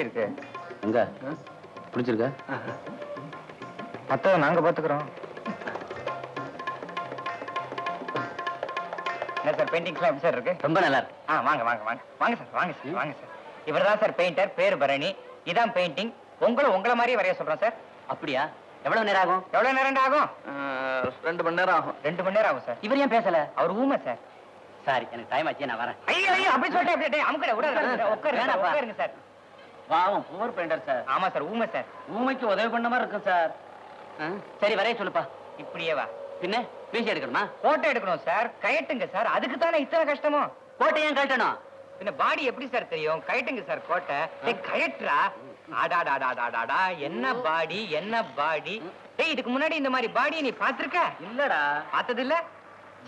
எப்படி இருக்கு எங்க? பிடிச்சிருக்க? மத்தத நாங்க பாத்துக்கிறோம். என்ன சார் பெயிண்டிங்ஸ்லாம் எப்படி சார் இருக்கு? ரொம்ப நல்லா இருக்கு. ஆ வாங்க வாங்க வாங்க. வாங்க சார் வாங்க சார் வாங்க சார். இவர் தான் சார் பெயிண்டர் பேரு பரணி. இதான் பெயிண்டிங் உங்களை உங்களை மாதிரியே வரைய சொல்றோம் சார். அப்படியா? எவ்வளவு நேரம் ஆகும்? எவ்வளவு நேரம் ஆகும்? ரெண்டு மணி நேரம் ஆகும். ரெண்டு மணி நேரம் ஆகும் சார். இவர் ஏன் பேசல? அவர் ஊமை சார். சாரி எனக்கு டைம் ஆச்சு நான் வரேன். ஐயோ ஐயோ அப்படி சொல்லிட்டு அப்படியே அமுக்கட விடாது. உட்காருங்க சார். பாவம் புவர் பெயிண்டர் சார் ஆமா சார் ஊமை சார் ஊமைக்கு உதவி பண்ண மாதிரி இருக்கும் சார் சரி வரைய சொல்லுப்பா. இப்படியே வா. பின்ன வீசி எடுக்கணுமா? போட்டோ எடுக்கணும் சார் கயட்டுங்க சார் அதுக்கு தானே இத்தனை கஷ்டமோ கோட்டை ஏன் கழட்டணும்? பின்ன பாடி எப்படி சார் தெரியும்? கயட்டுங்க சார் கோட்டை. டேய் கயட்ரா ஆடாடாடாடாடாடா என்ன பாடி என்ன பாடி டேய் இதுக்கு முன்னாடி இந்த மாதிரி பாடியை நீ பாத்திருக்க இல்லடா. பார்த்தது இல்ல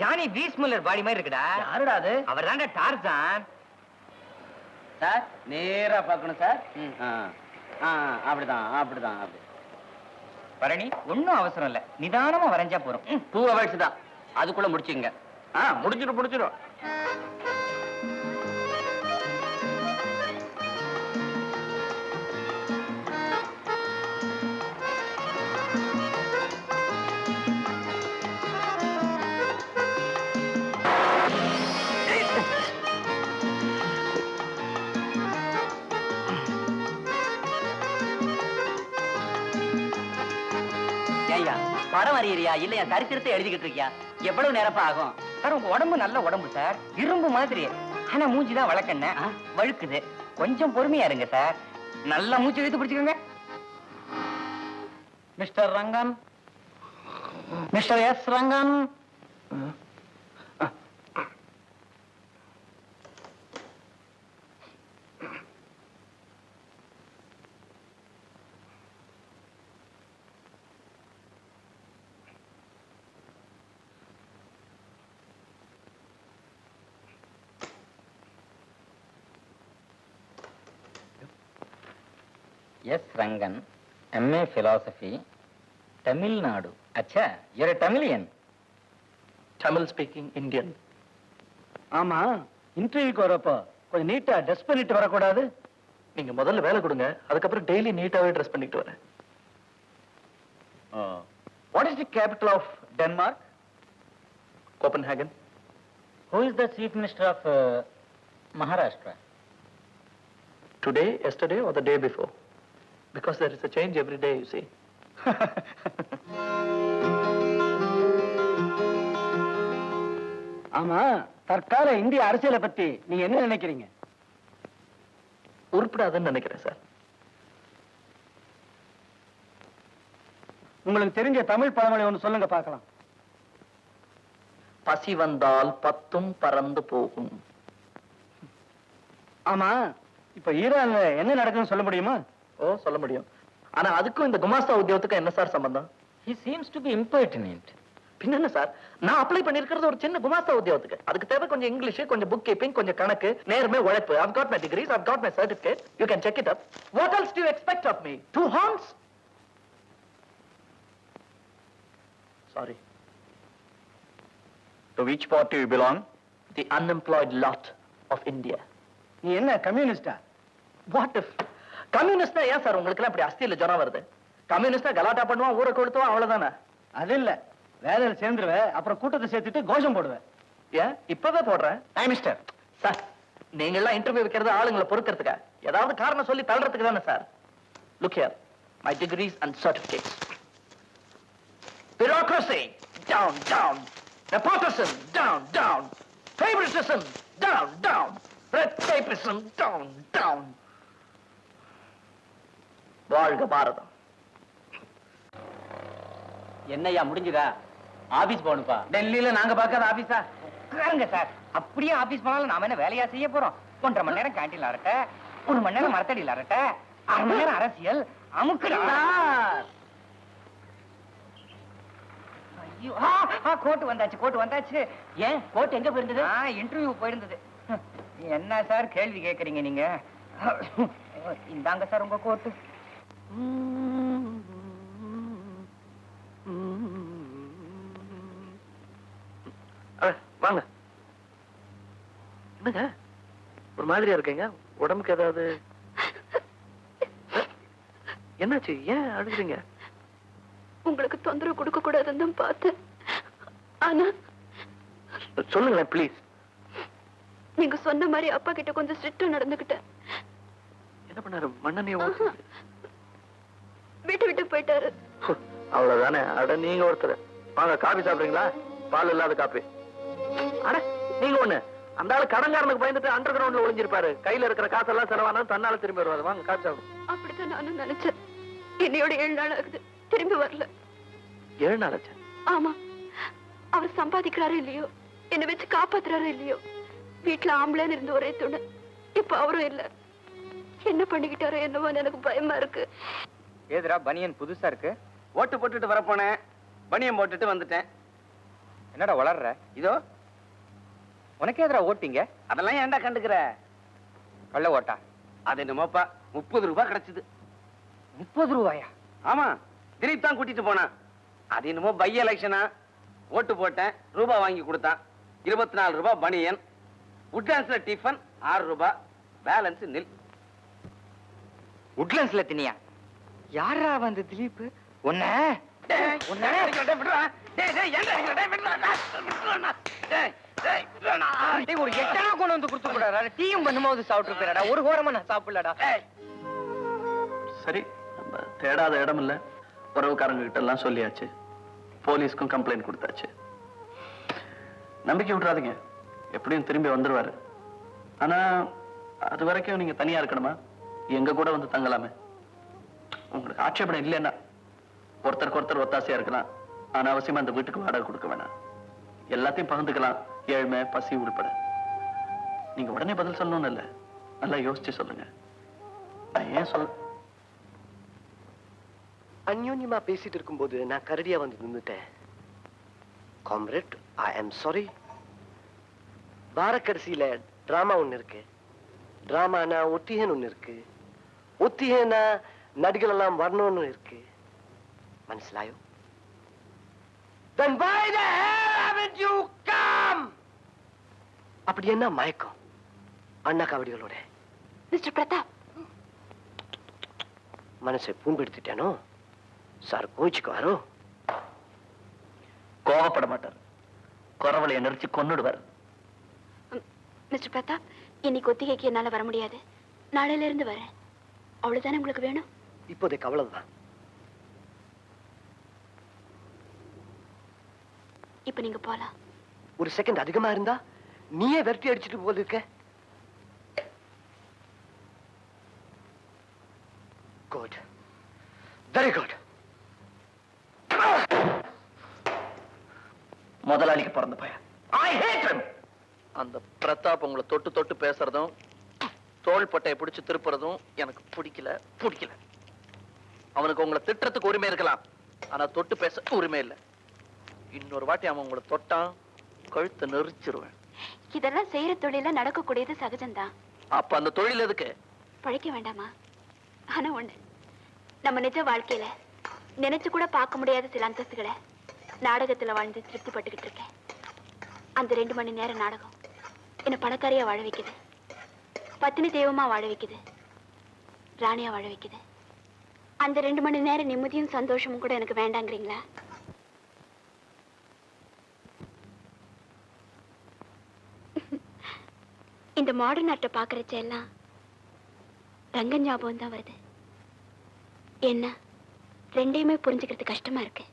ஜானி பீஸ்முல்லர் பாடி மாதிரி இருக்குடா. யாருடா அது? அவர் தான்டா டார்சான். சார் நேரா பார்க்கணும் சார். ம், ஆ ஆ அப்படிதான் அப்படிதான் அப்படி. பரணி ஒண்ணும் அவசரம் இல்ல. நிதானமா வரைஞ்சா போறோம். டூ ஹவர்ஸ் தான். அதுக்குள்ள முடிச்சுங்க ஆ முடிச்சிடும் முடிச்சிடும் படம் படம் வரையறியா இல்லையா சரித்திரத்தை எழுதிக்கிட்டு இருக்கியா? எவ்வளவு நேரப்பா ஆகும்? சார் உங்க உடம்பு நல்ல உடம்பு சார். இரும்பு மாதிரி. ஆனா மூஞ்சிதான் வழக்கண்ண. வழுக்குது. கொஞ்சம் பொறுமையா இருங்க சார். நல்லா மூச்சு இழுத்து பிடிச்சுக்கோங்க. Mister Rangan. Mister S Rangan. S Rangan MA philosophy Tamil Nadu. அச்சா a Tamilian. Tamil speaking Indian ஆமா இன்டர்வியூக்கு வரப்போ கொஞ்சம் நீட்டா ட்ரெஸ் பண்ணிட்டு வரக்கூடாது? நீங்க முதல்ல வேலை கொடுங்க அதுக்கப்புறம் டெய்லி நீட்டாவே ட்ரெஸ் பண்ணிட்டு வரேன். What is the capital of Denmark Copenhagen who is the chief minister of Maharashtra today yesterday are the day before because there is a change every day you see. ஆமா தற்கால இந்திய அரசியலை பத்தி நீங்க என்ன நினைக்கிறீங்க? உருப்படாதுன்னு நினைக்கிறேன் சார். உங்களுக்கு தெரிஞ்ச தமிழ் பழமொழி ஒன்று சொல்லுங்க பார்க்கலாம். பசி வந்தால் பத்தும் பறந்து போகும். ஆமா இப்ப ஈரான்ல என்ன நடக்குதுன்னு சொல்ல முடியுமா? ஓ சொல்ல முடியும் ஆனா அதுக்கும் இந்த குமாஸ்தா உத்தியோகத்துக்கும் என்ன சார் சம்பந்தம் he seems to be impertinent பின்ன சார் நான் அப்ளை பண்ணிருக்கிறது ஒரு சின்ன குமாஸ்தா உத்தியோகத்துக்கு அதுக்கு தேவை கொஞ்சம் இங்கிலீஷ் கொஞ்சம் புக் கீப்பிங் கொஞ்சம் கணக்கு நேர்மை உழைப்பு I've got my degrees I've got my certificate you can check it up what else do you expect of me two horns sorry to which party you belong the unemployed lot of India நீ என்ன கம்யூனிஸ்டா what if கம்யூனிஸ்ட்னா ஏன் sir உங்களுக்கு எல்லாம் இப்படி அஸ்தியில ஜுரம் வருது? கம்யூனிஸ்டா கலாட்டா பண்ணுவான் ஊரை கொளுத்துவான் அவ்வளவுதானே? அது இல்ல. வேலையில் சேர்ந்துருவ அப்புறம் கூட்டத்தை சேர்த்துட்டு கோஷம் போடுவேன். ஏன்? இப்பவே போடுறேன்? Mister. சார் நீங்க எல்லாம் இன்டர்வியூ வைக்கிறது ஆளுங்களை பொறுக்கிறதுக்கா? ஏதாவது காரணம் சொல்லி தள்ளுறதுக்கு தானே sir? Look here my degrees and certificates bureaucracy down down. Nepotism down down. Favoritism down down. Red tapeism down down. வாழ்க பாரதம். என்னய்யா முடிஞ்சுதா? ஆபீஸ் போகணுப்பா டெல்லியில நாங்க பார்க்காத ஆபீஸா? உட்காருங்க சார். அப்படியே ஆபீஸ் போனாலும் நாம என்ன வேலையா செய்ய போறோம்? ஒன்றரை மணி நேரம் கேண்டீன்ல அரட்ட ஒரு மணி நேரம் மரத்தடியில் அரட்ட அரை மணி நேரம் அரசியல் அமுக்குடா. ஐயோ ஆ, ஆ, கோட்டு வந்தாச்சு கோட்டு வந்தாச்சு. ஏன்? கோட் எங்க போயிருந்தது? இன்டர்வியூ போயிருந்தது. என்ன சார் கேள்வி கேக்குறீங்க நீங்க? இந்தாங்க சார் உங்க கோட்டு வாங்க. என்னங்க? ஒரு மாதிரியா இருக்கீங்க? உடம்புக்கு ஏதாவது? என்னாச்சு? ஏன் அழுகுறீங்க? உங்களுக்கு தொந்தரவு கொடுக்க கூடாதுன்னு தான் பார்த்தேன். ஆனா சொல்லுங்களேன் ப்ளீஸ் நீங்க சொன்ன மாதிரி அப்பா கிட்ட கொஞ்சம் ஸ்ட்ரிக்டா நடந்துக்கிட்டேன். என்ன பண்ணாரு? விட்டு போயிட்டாரு. அவ்வளவுதானே? அட நீங்க ஒருத்தர். வாங்க காபி சாப்பிடுறீங்களா? பால் இல்லாத காபி. அட நீங்க ஒண்ணு. அந்த ஆளு கடன்காரனுக்கு பயந்துட்டு அண்டர் கிரவுண்ட்ல ஒளிஞ்சிருப்பாரு. கையில இருக்கிற காசெல்லாம் செலவானா தன்னால திரும்பி வருவாரு. வாங்க காபி சாப்பிடும் அப்படித்தான் நானும் நினைச்சேன். என்னையோட ஏழு நாள் ஆகுது. திரும்பி வரல. ஏழு நாள் ஆச்சு? ஆமா. அவர் சம்பாதிக்கிறாரோ இல்லையோ? என்னை வச்சு காப்பாத்துறாரோ இல்லையோ? வீட்டுல ஆம்பளைன்னு இருந்த ஒரே துணை. இப்ப அவரும் இல்ல. என்ன பண்ணிக்கிட்டாரோ என்னவோ எனக்கு பயமா இருக்கு. ஏதுடா பனியன் புதுசா இருக்கு? ஓட்டு போட்டுட்டு வரப்போனேன். பனியம் போட்டுட்டு வந்துட்டேன். என்னடா வளர்ற? இதோ. உனக்கு எதிரா ஓட்டிங்க அதெல்லாம் ஏன்டா கண்டுக்கிற? கள்ள ஓட்டா? அது என்னமோப்பா முப்பது ரூபாய் கிடைச்சது. முப்பது ரூபாயா? ஆமா திலீப் தான் கூட்டிட்டு போனான். அது என்னமோ பை எலெக்ஷனா? ஓட்டு போட்டேன் ரூபாய் வாங்கி கொடுத்தான். இருபத்தி நாலு ரூபாய் பனியன். உட்லாண்ட்ஸ்ல டிஃபன் ஆறு ரூபாய் பேலன்ஸ் நில். உட்லண்ட்ஸ்ல தினியா யாரா வந்து திலீப் உன்ன? உன்ன? டேய், ஒரு எட்டனா கொண்டு வந்து கொடுத்து கூடாடா. டீயும் பண்ணும்போது சாப்பிட்டு போயிடா. ஒரு ஓரமா நான் சாப்பிடலடா. சரி நம்ம தேடாத இடம் இல்ல உறவுக்காரங்க கிட்ட எல்லாம் சொல்லியாச்சு. போலீஸ்க்கும் கம்ப்ளைண்ட் கொடுத்தாச்சு. நம்பிக்கை விட்டுறாதீங்க எப்படியும் திரும்பி வந்துருவாரு. ஆனா அது வரைக்கும் நீங்க தனியா இருக்கணுமா? எங்க கூட வந்து தங்கலாமே. உங்களுக்கு ஆட்சேபணம் இல்லைன்னா ஒருத்தருக்கு ஒருத்தர் ஒத்தாசையா இருக்கலாம் அனாவசியமா அவசியமா அந்த வீட்டுக்கு வாடகை கொடுக்க வேணாம். எல்லாத்தையும் பகிர்ந்துக்கலாம். ஏழ்மை பசி உள்பட நீங்க உடனே பதில் சொல்லணும்னு இல்ல. நல்லா யோசிச்சு சொல்லுங்க. நான் ஏன் சொல்ல அந்யோன்யமா பேசிட்டு இருக்கும்போது நான் கரடியா வந்து நின்னுட்டேன். Comrade I am sorry வாரக்கடைசியில drama ஒண்ணு இருக்கு. டிராமானா ஒத்திகன் ஒண்ணு இருக்கு. ஒத்திகனா நடிகள் எல்லாம் வரணும்னு இருக்கு. மனசிலாயோ? அப்படி என்ன மயக்கம்? அண்ணா காவடிகளோட. மிஸ்டர் பிரதாப். மனசை பூம்பெடுத்துட்டேனோ? சார் கோச்சுக்குவாரோ கோபப்பட மாட்டார். குறவளைய நிறுத்தி கொன்னுடுவார். மிஸ்டர் பிரதாப் இன்னைக்கு ஒத்திகைக்கு என்னால வர முடியாது. நாளையில இருந்து வரேன். அவ்வளவுதானே உங்களுக்கு வேணும்? இப்போதைக்கு அவ்வளவுதான் இப்ப நீங்க போலாம். ஒரு செகண்ட் அதிகமா இருந்தா நீயே விரட்டி அடிச்சிட்டு இருக்க. குட் வெரி குட் முதலாளிக்கு பிறந்த பையன். I hate him! அந்த பிரதாப் உங்களை தொட்டு தொட்டு பேசுறதும் தோள் பட்டையை பிடிச்சு திருப்புறதும் எனக்கு பிடிக்கல பிடிக்கல. அவனுக்கு உங்களை திட்டுறதுக்கு உரிமை இருக்கலாம். ஆனா தொட்டு பேச உரிமை இல்லை. இன்னொரு வாட்டி அவன் உங்களை தொட்டான் கழுத்தை நெரிச்சிருவேன். இதெல்லாம் செய்யற தொழில நடக்கக்கூடியது சகஜம்தான். அப்ப அந்த தொழில் எதுக்கு? பழைக்க வேண்டாமா? ஆனா ஒண்ணு. நம்ம நிஜ வாழ்க்கையில நினைச்சு கூட பார்க்க முடியாத சில அந்தஸ்துகளை நாடகத்துல வாழ்ந்து திருப்தி பட்டுக்கிட்டு இருக்கேன். அந்த ரெண்டு மணி நேர நாடகம் என்ன பணக்காரியா வாழ வைக்குது. பத்தினி தெய்வமா வாழ வைக்குது. ராணியா வாழ வைக்குது. அந்த ரெண்டு மணி நேரம் நிம்மதியும் சந்தோஷமும் கூட எனக்கு வேண்டாங்கிறீங்களா? இந்த மாடர்ன் ஆர்ட்டை பார்க்கறச்ச எல்லாம் ரங்கன் ஞாபகம் தான் வருது. என்ன? ரெண்டையுமே புரிஞ்சுக்கிறது கஷ்டமா இருக்கு.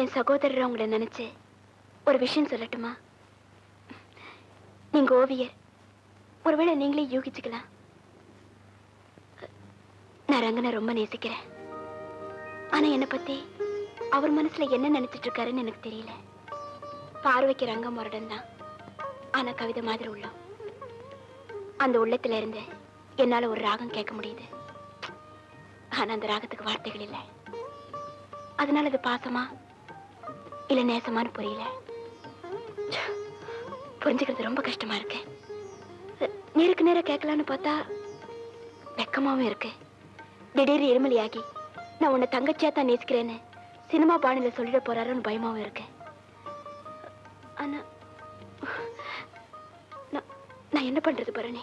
என் சகோதரர் அவங்கள நினைச்சு ஒரு விஷயம் சொல்லட்டுமா? நீங்க ஓவியர். ஒருவேளை நீங்களே யூகிச்சுக்கலாம். நான் ரங்கனை ரொம்ப நேசிக்கிறேன். ஆனா என்னை பத்தி அவர் மனசுல என்ன நினைச்சிட்டு இருக்காருன்னு எனக்கு தெரியல. பார்வைக்கு ரங்கம் முரடன் தான். ஆனா கவிதை மாதிரி உள்ளம். அந்த உள்ளத்துல இருந்து என்னால ஒரு ராகம் கேட்க முடியுது. ஆனா அந்த ராகத்துக்கு வார்த்தைகள் இல்லை. அதனால அது பாசமா இல்ல நேசமானு புரியல. புரிஞ்சுக்கிறது ரொம்ப கஷ்டமா இருக்கு. நேருக்கு நேரம் கேட்கலான்னு பார்த்தா வெக்கமாவும் இருக்கு. திடீர் இருமலியாகி நான் உன்னை தங்கச்சியா தான் நேசிக்கிறேன்னு சினிமா பாணியில சொல்லிட போறாருன்னு பயமாவும் இருக்கேன் ஆனா நான் நான் என்ன பண்றது பரணி?